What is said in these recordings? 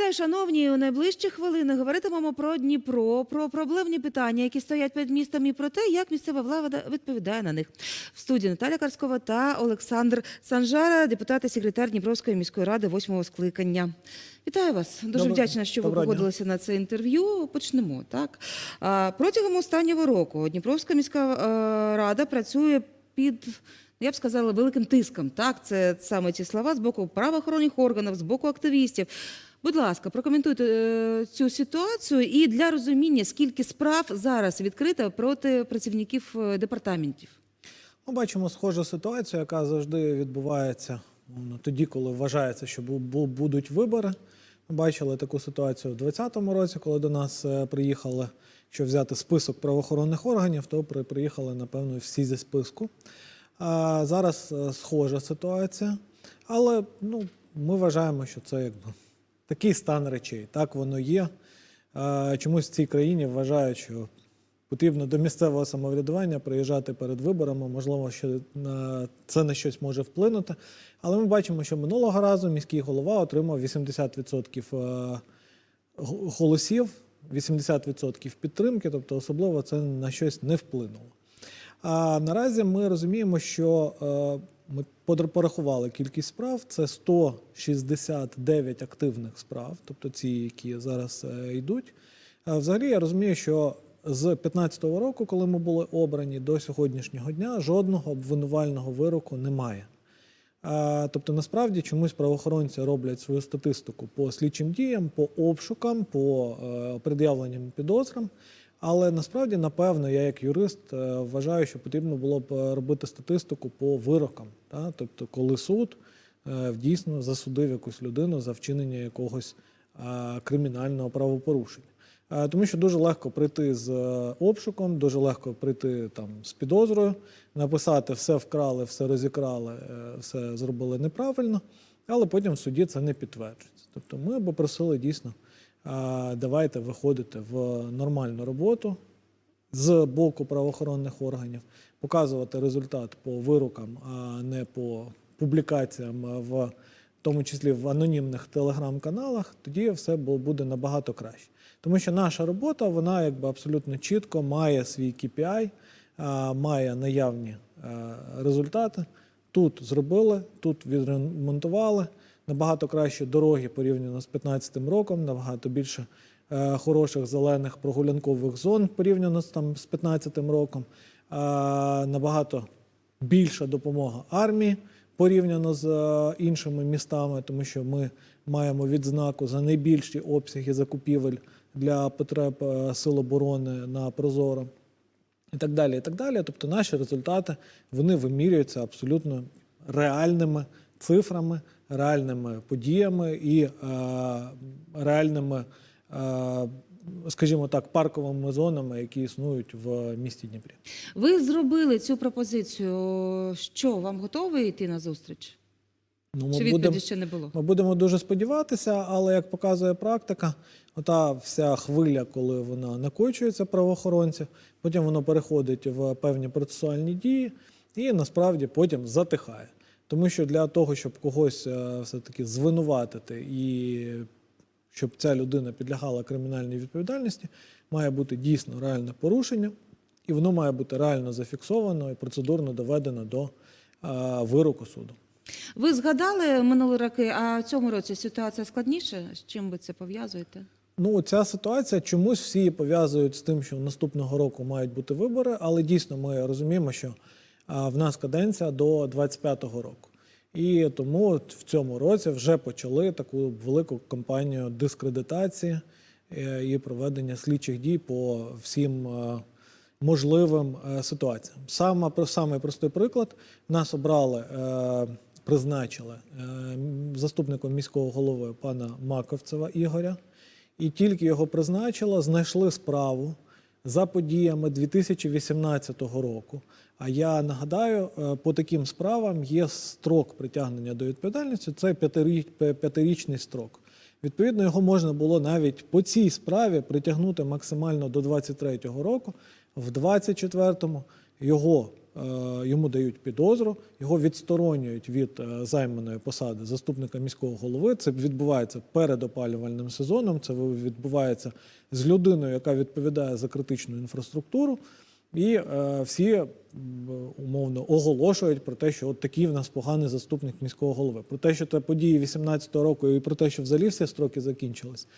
Вітаю, шановні. У найближчі хвилини говоритимемо про Дніпро, про проблемні питання, які стоять перед містом, і про те, як місцева влада відповідає на них. В студії Наталя Карскова та Олександр Санжара, депутат і секретар Дніпровської міської ради восьмого скликання. Вітаю вас. Дуже Доброго- вдячна, що ви погодилися на це інтерв'ю. Почнемо. Так протягом останнього року Дніпровська міська е, рада працює під. Я б сказала, великим тиском. Так, це саме ці слова з боку правоохоронних органів, з боку активістів. Будь ласка, прокоментуйте е, цю ситуацію і для розуміння, скільки справ зараз відкрито проти працівників е, департаментів. Ми бачимо схожу ситуацію, яка завжди відбувається ну, тоді, коли вважається, що бу- бу- будуть вибори. Ми бачили таку ситуацію в 2020 році, коли до нас е, приїхали, якщо взяти список правоохоронних органів, то при- приїхали, напевно, всі зі списку. А зараз схожа ситуація, але ну, ми вважаємо, що це якби такий стан речей. Так воно є. Е, Чомусь в цій країні вважають, що потрібно до місцевого самоврядування приїжджати перед виборами. Можливо, що на це на щось може вплинути. Але ми бачимо, що минулого разу міський голова отримав 80% е, голосів, 80% підтримки, тобто особливо це на щось не вплинуло. А наразі ми розуміємо, що е, ми порахували кількість справ. Це 169 активних справ, тобто ці, які зараз е, йдуть. Взагалі я розумію, що з 2015 року, коли ми були обрані до сьогоднішнього дня, жодного обвинувального вироку немає. Тобто, насправді чомусь правоохоронці роблять свою статистику по слідчим діям, по обшукам, по е, пред'явленням підозрам. Але насправді, напевно, я як юрист е, вважаю, що потрібно було б е, робити статистику по вирокам. Та? Тобто, коли суд е, дійсно засудив якусь людину за вчинення якогось кримінального правопорушення. Тому що дуже легко прийти з обшуком, дуже легко прийти там з підозрою, написати все вкрали, все розікрали, все зробили неправильно, але потім в суді це не підтверджується. Тобто ми б просили дійсно, давайте виходити в нормальну роботу з боку правоохоронних органів, показувати результат по вирокам, а не по публікаціям в тому числі в анонімних телеграм-каналах, тоді все буде набагато краще. Тому що наша робота, вона якби абсолютно чітко має свій KPI, має наявні е, результати. Тут зробили, тут відремонтували. Набагато краще дороги порівняно з 2015 роком, набагато більше е, хороших зелених прогулянкових зон порівняно з там з 2015 роком. Е, набагато більша допомога армії порівняно з е, іншими містами, тому що ми маємо відзнаку за найбільші обсяги закупівель для потреб е, сил оборони на Прозоро і так далі. І так далі. Тобто наші результати вони вимірюються абсолютно реальними цифрами, реальними подіями і е, реальними, е, скажімо так, парковими зонами, які існують в місті Дніпрі. Ви зробили цю пропозицію. Що вам готові йти на зустріч? Ну, Чи відповіді будемо ще не було? Ми будемо дуже сподіватися, але як показує практика, ота вся хвиля, коли вона накочується правоохоронців, потім воно переходить в певні процесуальні дії і насправді потім затихає. Тому що для того, щоб когось е, все-таки звинуватити і щоб ця людина підлягала кримінальній відповідальності, має бути дійсно реальне порушення, і воно має бути реально зафіксовано і процедурно доведено до е, вироку суду. Ви згадали минулі роки, а в цьому році ситуація складніша? З чим ви це пов'язуєте? Ну, ця ситуація чомусь всі пов'язують з тим, що наступного року мають бути вибори, але дійсно ми розуміємо, що в нас каденція до 25-го року. І тому в цьому році вже почали таку велику кампанію дискредитації е, і проведення слідчих дій по всім е, можливим е, ситуаціям. Саме самий простий приклад нас обрали, призначили заступником міського голови пана Маковцева Ігоря. І тільки його призначили, знайшли справу за подіями 2018 року. А я нагадаю, е, по таким справам є строк притягнення до відповідальності це п'ятиріч- п'ятирічний строк. Відповідно, його можна було навіть по цій справі притягнути максимально до 23-го року. В 24-му його йому дають підозру, його відсторонюють від е, займаної посади заступника міського голови. Це відбувається перед опалювальним сезоном. Це відбувається з людиною, яка відповідає за критичну інфраструктуру. І е, всі умовно оголошують про те, що от такий в нас поганий заступник міського голови. Про те, що це події 18-го року, і про те, що взагалі всі строки закінчились,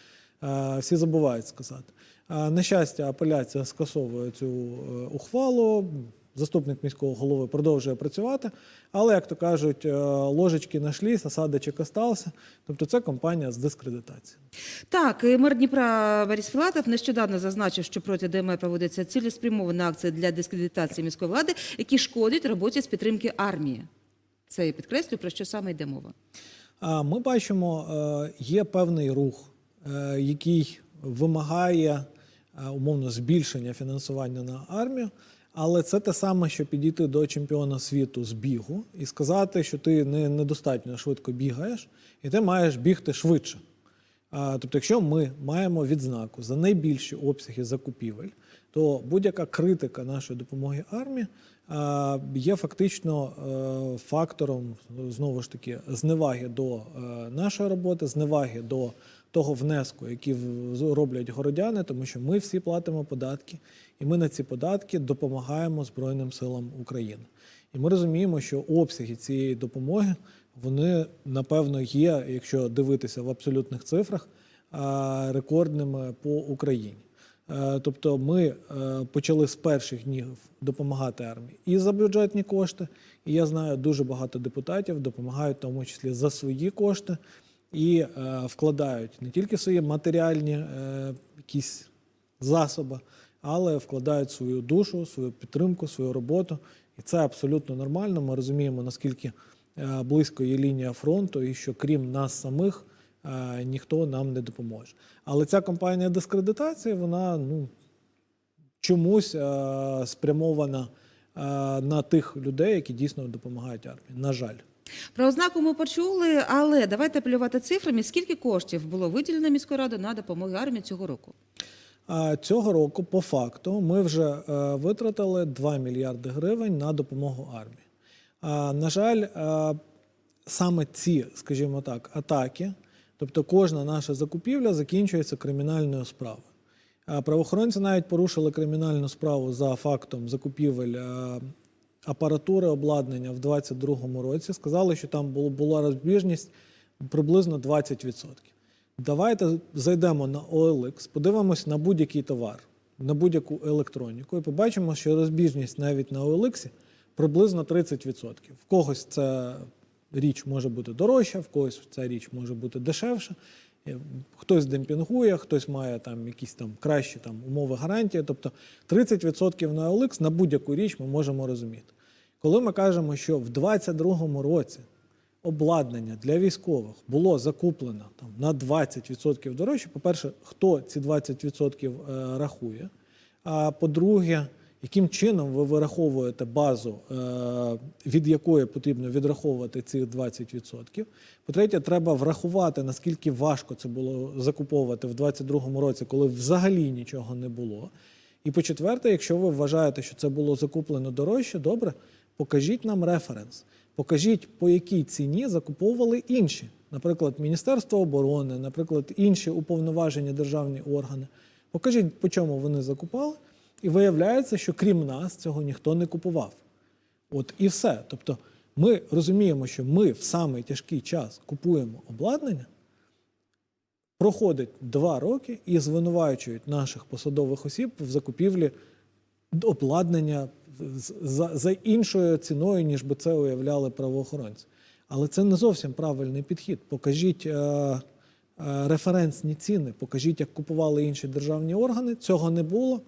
е, всі забувають сказати. Е, на щастя, апеляція скасовує цю е, ухвалу. Заступник міського голови продовжує працювати, але, як то кажуть, е, ложечки нашлись, осадочок остався. Тобто це компанія з дискредитації. Так, і мер Дніпра Борис Філатов нещодавно зазначив, що проти ДМР проводиться цілеспрямована акція для дискредитації міської влади, які шкодять роботі з підтримки армії. Це я підкреслю, про що саме йде мова. Ми бачимо, е, є певний рух, е, який вимагає умовно збільшення фінансування на армію. Але це те саме, що підійти до чемпіона світу з бігу і сказати, що ти не, недостатньо швидко бігаєш, і ти маєш бігти швидше. А, Тобто, якщо ми маємо відзнаку за найбільші обсяги закупівель, то будь-яка критика нашої допомоги армії а, є фактично е, фактором знову ж таки зневаги до е, нашої роботи, зневаги до того внеску, який роблять городяни, тому що ми всі платимо податки, і ми на ці податки допомагаємо Збройним силам України. І ми розуміємо, що обсяги цієї допомоги вони напевно є, якщо дивитися в абсолютних цифрах, рекордними по Україні. Е, Тобто ми е, почали з перших днів допомагати армії і за бюджетні кошти. І я знаю, дуже багато депутатів допомагають, в тому числі за свої кошти, і е, вкладають не тільки свої матеріальні е, якісь засоби, але вкладають свою душу, свою підтримку, свою роботу. І це абсолютно нормально. Ми розуміємо, наскільки е, близько є лінія фронту, і що крім нас самих ніхто нам не допоможе. Але ця кампанія дискредитації, вона ну, чомусь спрямована на тих людей, які дійсно допомагають армії. На жаль. Про ознаку ми почули, але давайте апелювати цифрами. Скільки коштів було виділено міською радою на допомогу армії цього року? Цього року, по факту, ми вже е, витратили 2 мільярди гривень на допомогу армії. На жаль, е, саме ці, скажімо так, атаки, тобто кожна наша закупівля закінчується кримінальною справою. Правоохоронці навіть порушили кримінальну справу за фактом закупівель е, апаратури, обладнання в 2022 році. Сказали, що там була розбіжність приблизно 20%. Давайте зайдемо на OLX, подивимось на будь-який товар, на будь-яку електроніку і побачимо, що розбіжність навіть на OLX приблизно 30%. В когось ця річ може бути дорожча, в когось ця річ може бути дешевша. Е, Хтось демпінгує, хтось має там якісь там кращі там, умови гарантії. Тобто 30% на OLX на будь-яку річ ми можемо розуміти. Коли ми кажемо, що в 2022 році обладнання для військових було закуплено там, на 20% дорожче, по-перше, хто ці 20% е, рахує? А по-друге, яким чином ви вираховуєте базу, е, від якої потрібно відраховувати ці 20%? По-третє, треба врахувати, наскільки важко це було закуповувати в 2022 році, коли взагалі нічого не було. І по-четверте, якщо ви вважаєте, що це було закуплено дорожче, добре, покажіть нам референс. Покажіть, по якій ціні закуповували інші, наприклад, Міністерство оборони, наприклад, інші уповноважені державні органи. Покажіть, по чому вони закупали, і виявляється, що крім нас цього ніхто не купував. От і все. Тобто, ми розуміємо, що ми в самий тяжкий час купуємо обладнання, проходить два роки і звинувачують наших посадових осіб в закупівлі обладнання за, за іншою ціною, ніж би це уявляли правоохоронці. Але це не зовсім правильний підхід. Покажіть е, е, референсні ціни, покажіть, як купували інші державні органи. Цього не було.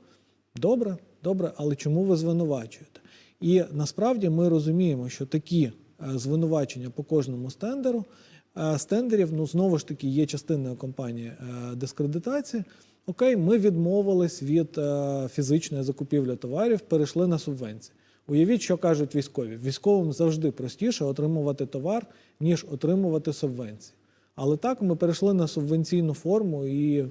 Добре, добре, але чому ви звинувачуєте? І насправді ми розуміємо, що такі е, звинувачення по кожному з тендеру, е, з тендерів, ну знову ж таки, є частиною компанії е, дискредитації. Окей, ми відмовились від фізичної закупівлі товарів, перейшли на субвенції. Уявіть, що кажуть військові. Військовим завжди простіше отримувати товар, ніж отримувати субвенції. Але так ми перейшли на субвенційну форму і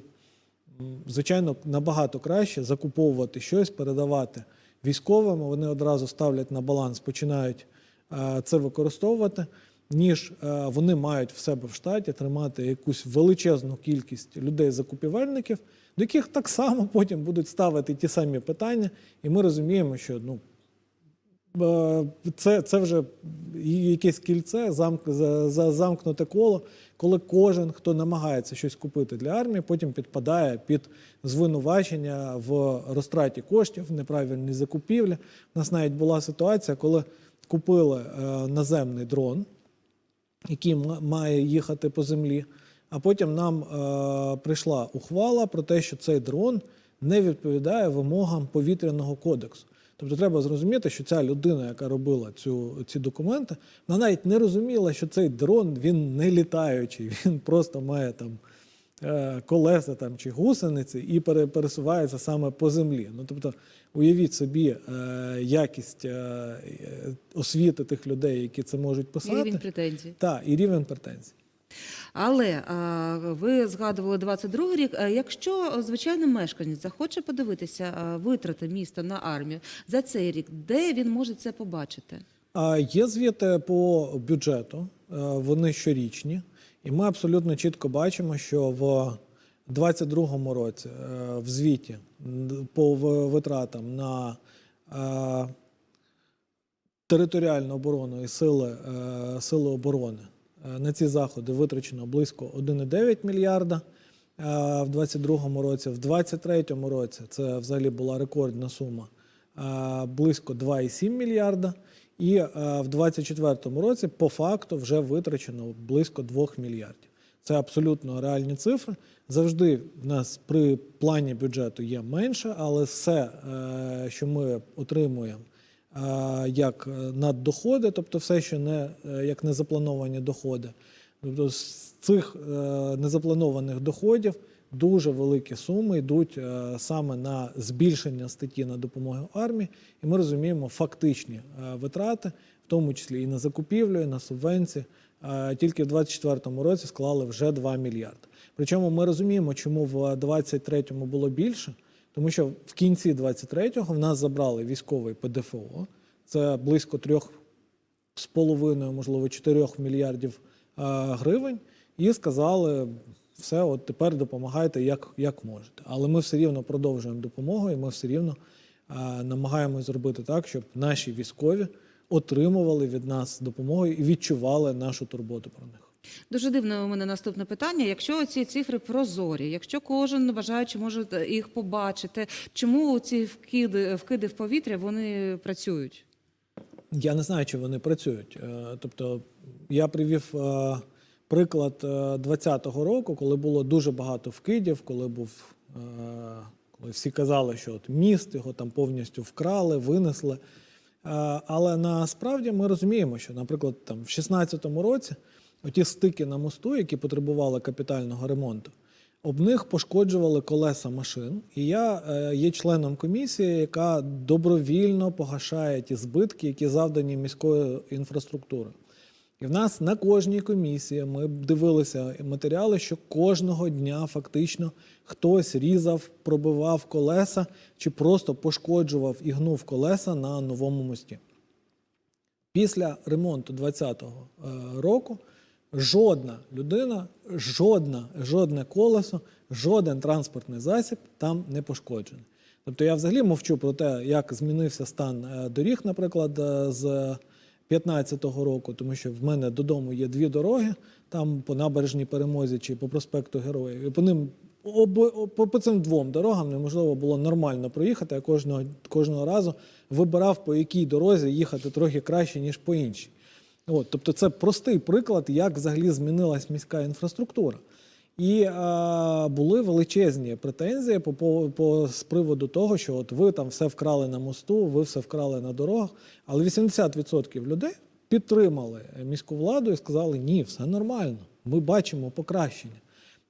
Звичайно, набагато краще закуповувати щось, передавати військовим. вони одразу ставлять на баланс, починають е, це використовувати, ніж е, вони мають в себе в штаті тримати якусь величезну кількість людей-закупівельників, до яких так само потім будуть ставити ті самі питання, і ми розуміємо, що ну. Е, Це, це вже якесь кільце, замк, за, за, замкнуте коло, коли кожен, хто намагається щось купити для армії, потім підпадає під звинувачення в розтраті коштів, в неправильній закупівлі. У нас навіть була ситуація, коли купили е, наземний дрон, який має їхати по землі. А потім нам е, прийшла ухвала про те, що цей дрон не відповідає вимогам повітряного кодексу. Тобто треба зрозуміти, що ця людина, яка робила цю, ці документи, вона навіть не розуміла, що цей дрон він не літаючий, він просто має там е, колеса там, чи гусениці і пере- пересувається саме по землі. Ну, тобто, уявіть собі е, якість е, освіти тих людей, які це можуть писати. Рівень претензій. Так, і рівень претензій. Але ви згадували 22 рік. Якщо звичайний мешканець захоче подивитися витрати міста на армію за цей рік, де він може це побачити? Є звіти по бюджету, е, вони щорічні, і ми абсолютно чітко бачимо, що в 2022 році е, в звіті по витратам на е, територіальну оборону і сили, е, сили оборони е, на ці заходи витрачено близько 1,9 мільярда. е, В 2022 році, в 2023 році це взагалі була рекордна сума е, близько 2,7 мільярда. І е, в 2024 році по факту вже витрачено близько 2 мільярдів. Це абсолютно реальні цифри. Завжди в нас при плані бюджету є менше, але все, е, що ми отримуємо е, як е, наддоходи, тобто все, що не е, як незаплановані доходи, тобто з цих е, незапланованих доходів дуже великі суми йдуть саме на збільшення статті на допомогу армії, і ми розуміємо фактичні витрати, в тому числі і на закупівлю, і на субвенції. Тільки в 2024 році склали вже 2 мільярди. Причому ми розуміємо, чому в 2023 було більше, тому що в кінці 2023-го в нас забрали військовий ПДФО, це близько трьох з половиною, можливо, 4 мільярдів е, гривень, і сказали, все, от тепер допомагайте як, як можете. Але ми все рівно продовжуємо допомогу, і ми все рівно е, намагаємось зробити так, щоб наші військові отримували від нас допомогу і відчували нашу турботу про них. Дуже дивне у мене наступне питання. Якщо ці цифри прозорі, якщо кожен бажаючи може їх побачити, чому ці вкиди, вкиди в повітря вони працюють? Я не знаю, чи вони працюють. Е, Тобто, я привів е, приклад е, 2020 року, коли було дуже багато вкидів, коли був. е, Коли всі казали, що от міст його там повністю вкрали, винесли. Е, Але насправді ми розуміємо, що, наприклад, там в 2016 році оті стики на мосту, які потребували капітального ремонту, об них пошкоджували колеса машин. І я е, є членом комісії, яка добровільно погашає ті збитки, які завдані міською інфраструктурою. І в нас на кожній комісії ми дивилися матеріали, що кожного дня фактично хтось різав, пробивав колеса чи просто пошкоджував і гнув колеса на новому мості. Після ремонту 2020 року жодна людина, жодна, жодне колесо, жоден транспортний засіб там не пошкоджений. Тобто я взагалі мовчу про те, як змінився стан е, доріг, наприклад, е, з 2015 року, тому що в мене додому є дві дороги, там по набережній перемозі чи по проспекту Героїв. І по ним об, по, по цим двом дорогам неможливо було нормально проїхати. Я кожного, кожного разу вибирав, по якій дорозі їхати трохи краще, ніж по іншій. От, тобто, це простий приклад, як взагалі змінилась міська інфраструктура. І е, були величезні претензії по, по, по з приводу того, що от ви там все вкрали на мосту, ви все вкрали на дорогах. Але 80% людей підтримали міську владу і сказали, ні, все нормально, ми бачимо покращення.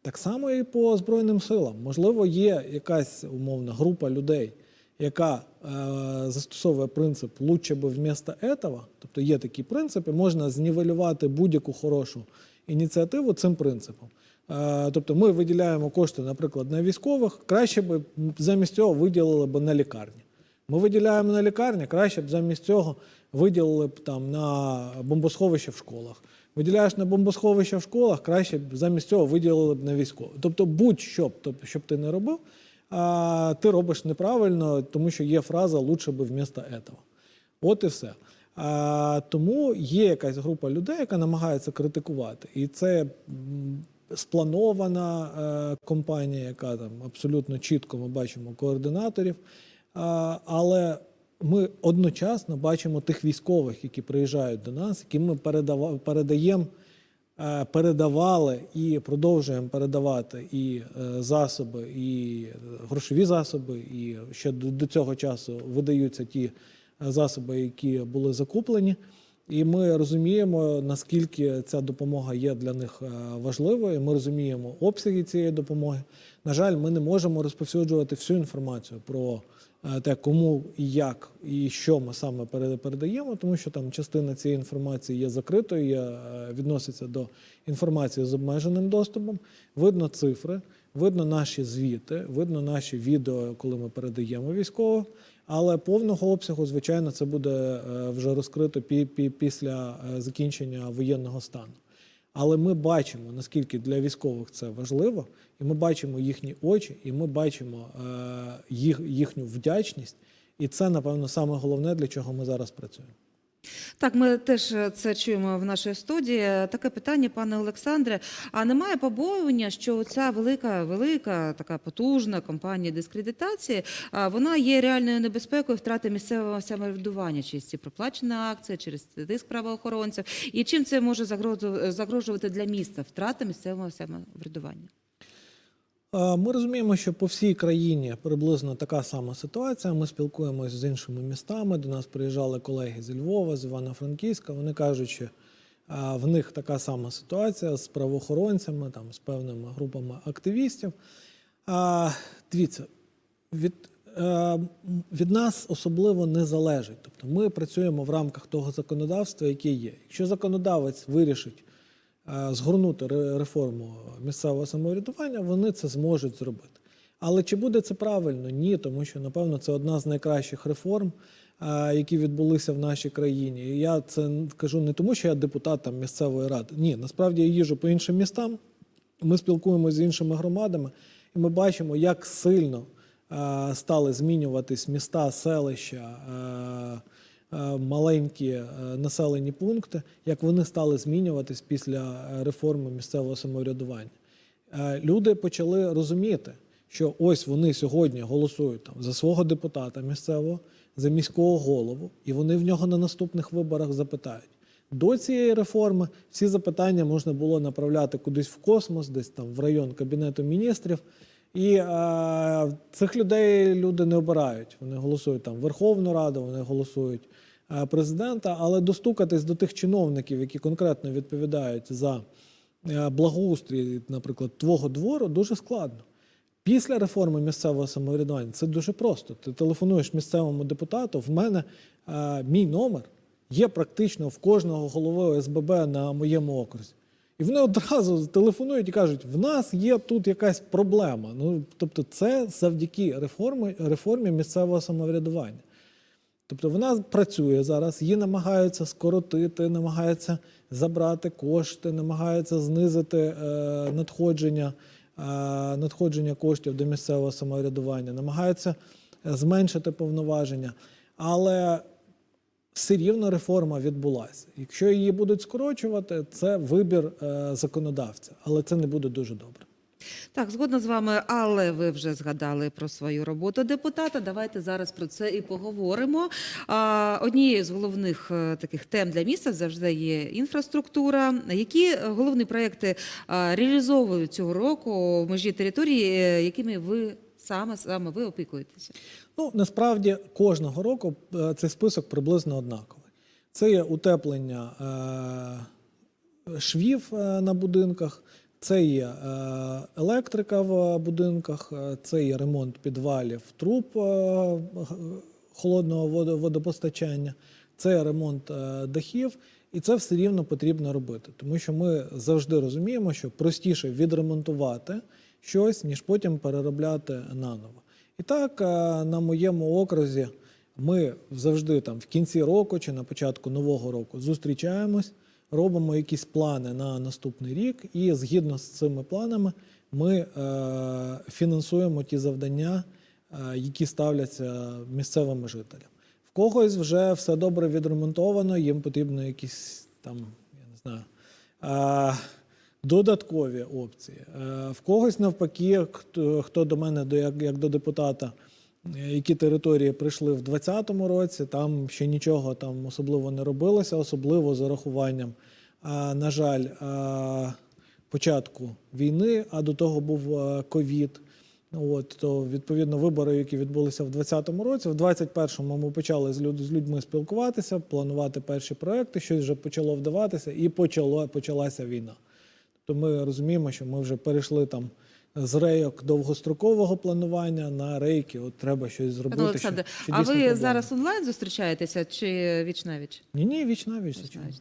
Так само і по Збройним силам. Можливо, є якась умовна група людей, яка е, застосовує принцип лучше би вмісто этого, тобто є такі принципи, можна знівелювати будь-яку хорошу ініціативу цим принципом. Е, тобто ми виділяємо кошти, наприклад, на військових, краще би замість цього виділили б на лікарні. Ми виділяємо на лікарні, краще б замість цього виділили б там на бомбосховище в школах. Виділяєш на бомбосховище в школах, краще б замість цього виділили б на військово. Тобто, будь-що б, тобто, щоб ти не робив, ти робиш неправильно, тому що є фраза лучше би вмісто этого. От і все. А, тому є якась група людей, яка намагається критикувати. І це спланована е, компанія, яка там абсолютно чітко ми бачимо координаторів. А, але ми одночасно бачимо тих військових, які приїжджають до нас, яким ми передаємо, передавали і продовжуємо передавати і е, засоби, і е, грошові засоби, і ще до, цього часу видаються ті е, засоби, які були закуплені. І ми розуміємо, наскільки ця допомога є для них е, важливою. Ми розуміємо обсяги цієї допомоги. На жаль, ми не можемо розповсюджувати всю інформацію про е, те, кому і як і що ми саме передаємо, тому що там частина цієї інформації є закритою, є, е, відноситься до інформації з обмеженим доступом. Видно цифри, видно наші звіти, видно наші відео, коли ми передаємо військовим. Але повного обсягу, звичайно, це буде е, вже розкрито пі- пі- після е, закінчення воєнного стану. Але ми бачимо, наскільки для військових це важливо, і ми бачимо їхні очі, і ми бачимо е, їх, їхню вдячність. І це, напевно, саме головне, для чого ми зараз працюємо. Так, ми теж е, це чуємо в нашій студії. Таке питання, пане Олександре. А немає побоювання, що ця велика, велика, така потужна компанія дискредитації, вона є реальною небезпекою втрати місцевого самоврядування через ці проплачені акції, через тиск правоохоронців. І чим це може загрожувати для міста втрата місцевого самоврядування? Ми розуміємо, що по всій країні приблизно така сама ситуація. Ми спілкуємося з іншими містами. До нас приїжджали колеги зі Львова, з Івано-Франківська. Вони кажуть, що в них така сама ситуація з правоохоронцями, там, з певними групами активістів. Дивіться, від, е, від нас особливо не залежить. Тобто ми працюємо в рамках того законодавства, яке є. Якщо законодавець вирішить згорнути реформу місцевого самоврядування, вони це зможуть зробити. Але чи буде це правильно? Ні, тому що, напевно, це одна з найкращих реформ, е, які відбулися в нашій країні. І я це кажу не тому, що я депутат там, місцевої ради. Ні, насправді я їжу по іншим містам. Ми спілкуємося з іншими громадами, і ми бачимо, як сильно е, стали змінюватись міста, селища, е, е, маленькі е, населені пункти, як вони стали змінюватись після е, реформи місцевого самоврядування. Е, Люди почали розуміти, що ось вони сьогодні голосують там за свого депутата місцевого, за міського голову, і вони в нього на наступних виборах запитають. До цієї реформи всі запитання можна було направляти кудись в космос, десь там в район Кабінету міністрів. І е, цих людей люди не обирають. Вони голосують там Верховну Раду, вони голосують е, президента, але достукатись до тих чиновників, які конкретно відповідають за е, благоустрій, наприклад, твого двору, дуже складно. Після реформи місцевого самоврядування це дуже просто. Ти телефонуєш місцевому депутату. В мене е, мій номер є практично в кожного голови ОСББ на моєму окрузі. І вони одразу телефонують і кажуть: в нас є тут якась проблема. Ну тобто, це завдяки реформі, реформі місцевого самоврядування. Тобто вона працює зараз, її намагаються скоротити, намагаються забрати кошти, намагаються знизити е, надходження, е, надходження коштів до місцевого самоврядування, намагаються е, зменшити повноваження. Але все рівно реформа відбулася. Якщо її будуть скорочувати, це вибір е, законодавця, але це не буде дуже добре. Так, згодна з вами, але ви вже згадали про свою роботу депутата. Давайте зараз про це і поговоримо. Однією з головних е, таких тем для міста завжди є інфраструктура. Які е, головні проекти а, реалізовують цього року в межі території, е, якими ви саме саме ви опікуєтеся? Ну, насправді кожного року е, цей список приблизно однаковий. Це є утеплення е, швів е, на будинках, це є електрика в будинках, це є ремонт підвалів труб холодного водопостачання, це є ремонт дахів. І це все рівно потрібно робити, тому що ми завжди розуміємо, що простіше відремонтувати щось, ніж потім переробляти наново. І так, е, на моєму окрузі Ми завжди там в кінці року чи на початку нового року зустрічаємось, робимо якісь плани на наступний рік, і згідно з цими планами ми е, фінансуємо ті завдання, е, які ставляться місцевими жителям. В когось вже все добре відремонтовано, їм потрібно якісь там, я не знаю. е, Додаткові опції. Е, В когось навпаки, хто, до мене до як, до депутата, е, які території прийшли в 2020 році, там ще нічого там особливо не робилося, особливо з урахуванням, а, на жаль, початку війни, а до того був е, ковід. От, то відповідно вибори, які відбулися в 2020 році, в 2021 ми почали з, люд, з людьми спілкуватися, планувати перші проекти, щось вже почало вдаватися, і почало, почалася війна. То ми розуміємо, що ми вже перейшли там з рейок довгострокового планування на рейки. От треба щось зробити. Пане Олександре, що, що а ви проблема. зараз онлайн зустрічаєтеся чи віч навіч? Ні, ні, віч на віч,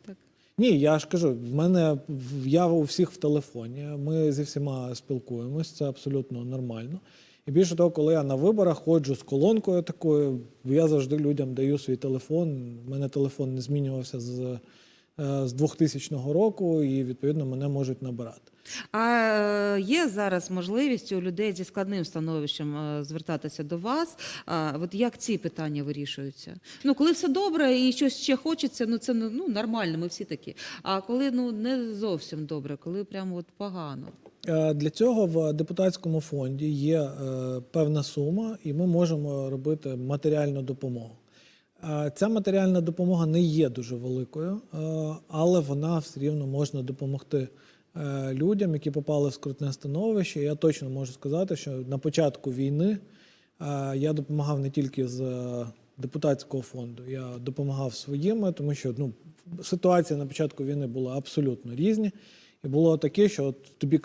так. Ні, я ж кажу, в мене я у всіх в телефоні. Ми зі всіма спілкуємось, це абсолютно нормально. І більше того, коли я на виборах ходжу з колонкою такою, я завжди людям даю свій телефон. У мене телефон не змінювався з, з 2000 року, і відповідно мене можуть набирати. А е, є зараз можливість у людей зі складним становищем е, звертатися до вас. От як ці питання вирішуються? Ну, коли все добре і щось ще хочеться, ну це ну нормально, ми всі такі. А коли ну не зовсім добре, коли прямо от погано. Е, Для цього в депутатському фонді є е, певна сума, і ми можемо робити матеріальну допомогу. Е, Ця матеріальна допомога не є дуже великою, е, але вона все рівно можна допомогти е, людям, які попали в скрутне становище. Я точно можу сказати, що на початку війни я допомагав не тільки з депутатського фонду, я допомагав своїми, тому що ну, ситуація на початку війни була абсолютно різні. І було таке, що от тобі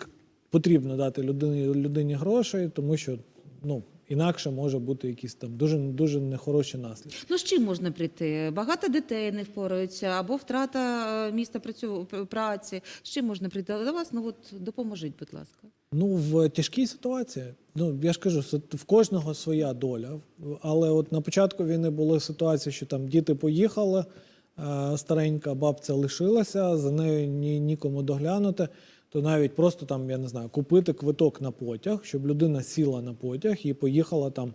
потрібно дати людині, людині грошей, тому що ну, інакше може бути якісь там дуже, дуже нехороші наслідки. Ну з чим можна прийти? Багато дітей не впораються, або втрата е, місця працю праці. З чим можна прийти до вас? Ну от допоможіть, будь ласка. Ну, в тяжкій ситуації, ну я ж кажу, в кожного своя доля. Але от на початку війни були ситуації, що там діти поїхали, е, старенька бабця лишилася, за нею ні, нікому доглянути. То навіть просто там, я не знаю, купити квиток на потяг, щоб людина сіла на потяг і поїхала там,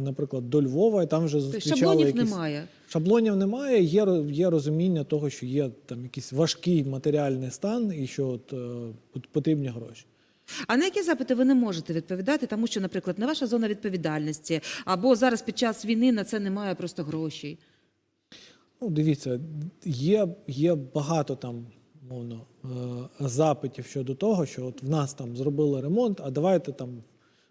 наприклад, до Львова, і там вже Тобто зустрічали шаблонів якісь... немає. Шаблонів немає, є, є розуміння того, що є там якийсь важкий матеріальний стан і що от, е, потрібні гроші. А на які запити ви не можете відповідати, тому що, наприклад, не ваша зона відповідальності, або зараз під час війни на це немає просто грошей. Ну, дивіться, є, є багато там, мовно, е, запитів щодо того, що от в нас там зробили ремонт, а давайте там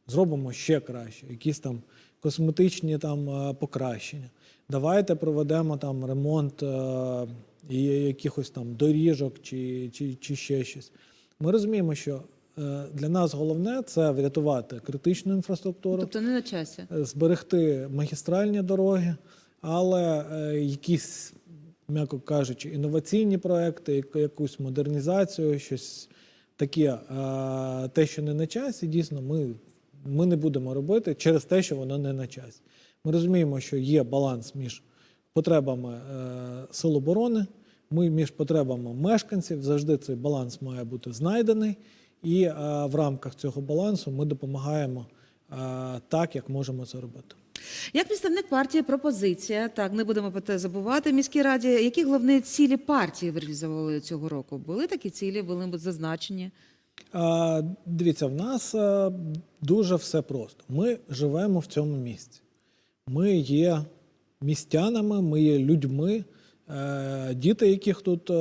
зробимо ще краще, якісь там косметичні там е, покращення. Давайте проведемо там ремонт е, і якихось там доріжок чи, чи, чи ще щось. Ми розуміємо, що для нас головне це врятувати критичну інфраструктуру Тобто не на часі. зберегти магістральні дороги, але якісь, м'яко кажучи, інноваційні проекти, якусь модернізацію, щось таке, те, що не на часі, дійсно, ми, ми не будемо робити через те, що воно не на часі. Ми розуміємо, що є баланс між потребами е, сил оборони, ми між потребами мешканців. Завжди цей баланс має бути знайдений, і е, в рамках цього балансу ми допомагаємо е, так, як можемо це робити. Як представник партії пропозиція, так не будемо про те забувати. Міській раді, які головні цілі партії ви реалізовували цього року? Були такі цілі, були зазначені. А, дивіться, в нас е, дуже все просто. Ми живемо в цьому місці. Ми є містянами, ми є людьми. Е, Діти, яких тут е,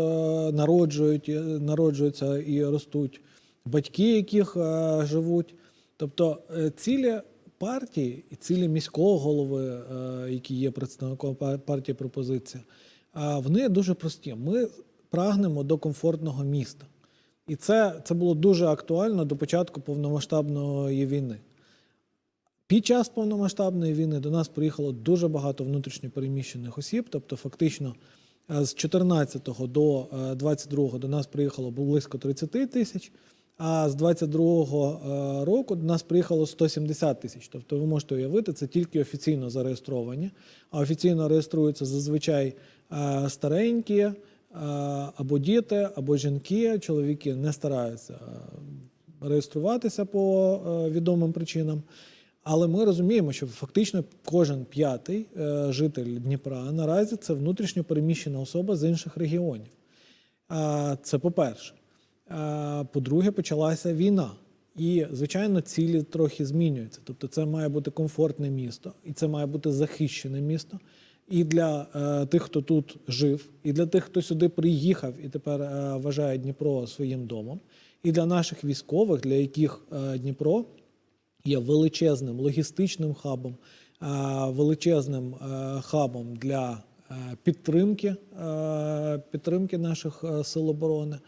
народжують, е, народжуються і ростуть, батьки, яких живуть. Тобто цілі партії і цілі міського голови, е, який є представником партії пропозиція, вони дуже прості. Ми прагнемо до комфортного міста. І це, це було дуже актуально до початку повномасштабної війни. Під час повномасштабної війни до нас приїхало дуже багато внутрішньопереміщених осіб. Тобто, фактично, е, з 14 до е, 22 до нас приїхало близько 30 тисяч. А з 22-го е, року до нас приїхало 170 тисяч. Тобто ви можете уявити, це тільки офіційно зареєстровані. А офіційно реєструються зазвичай е, старенькі е, або діти, або жінки. Чоловіки не стараються реєструватися по відомим причинам. Але ми розуміємо, що фактично кожен п'ятий житель Дніпра наразі це внутрішньо переміщена особа з інших регіонів. Це по-перше. А, По-друге, почалася війна. І, звичайно, цілі трохи змінюються. Тобто, це має бути комфортне місто, і це має бути захищене місто. І для е, тих, хто тут жив, і для тих, хто сюди приїхав і тепер е, вважає Дніпро своїм домом, і для наших військових, для яких е, Дніпро є величезним логістичним хабом, е, величезним е, хабом для е, підтримки, е, підтримки наших е, сил оборони.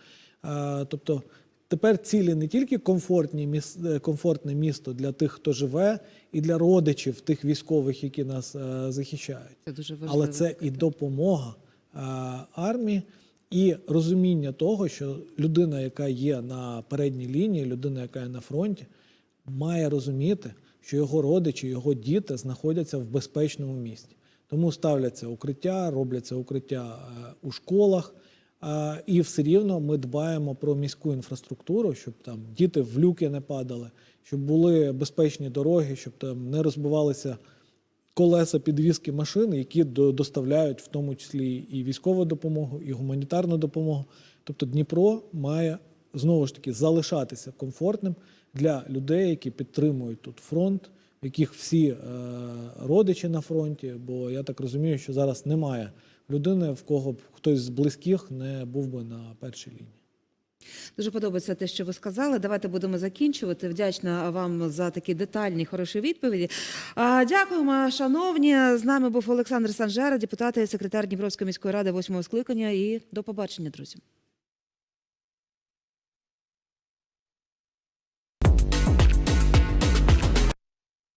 Е, Тобто тепер цілі не тільки комфортні е, комфортне місто для тих, хто живе, і для родичів тих військових, які нас е, захищають. Це дуже важливо. Але це і допомога армії, і розуміння того, що людина, яка є на передній лінії, людина, яка є на фронті, має розуміти, що його родичі, його діти знаходяться в безпечному місці. Тому ставляться укриття, робляться укриття у школах. І все рівно ми дбаємо про міську інфраструктуру, щоб там діти в люки не падали, щоб були безпечні дороги, щоб там не розбивалися колеса підвізки машин, які доставляють в тому числі і військову допомогу, і гуманітарну допомогу. Тобто Дніпро має знову ж таки залишатися комфортним для людей, які підтримують тут фронт, в яких всі е, родичі на фронті. Бо я так розумію, що зараз немає людини, в кого б хтось з близьких не був би на першій лінії. Дуже подобається те, що ви сказали. Давайте будемо закінчувати. Вдячна вам за такі детальні, хороші відповіді. Дякуємо, шановні. З нами був Олександр Санжера, депутат і секретар Дніпровської міської ради восьмого скликання. І до побачення, друзі.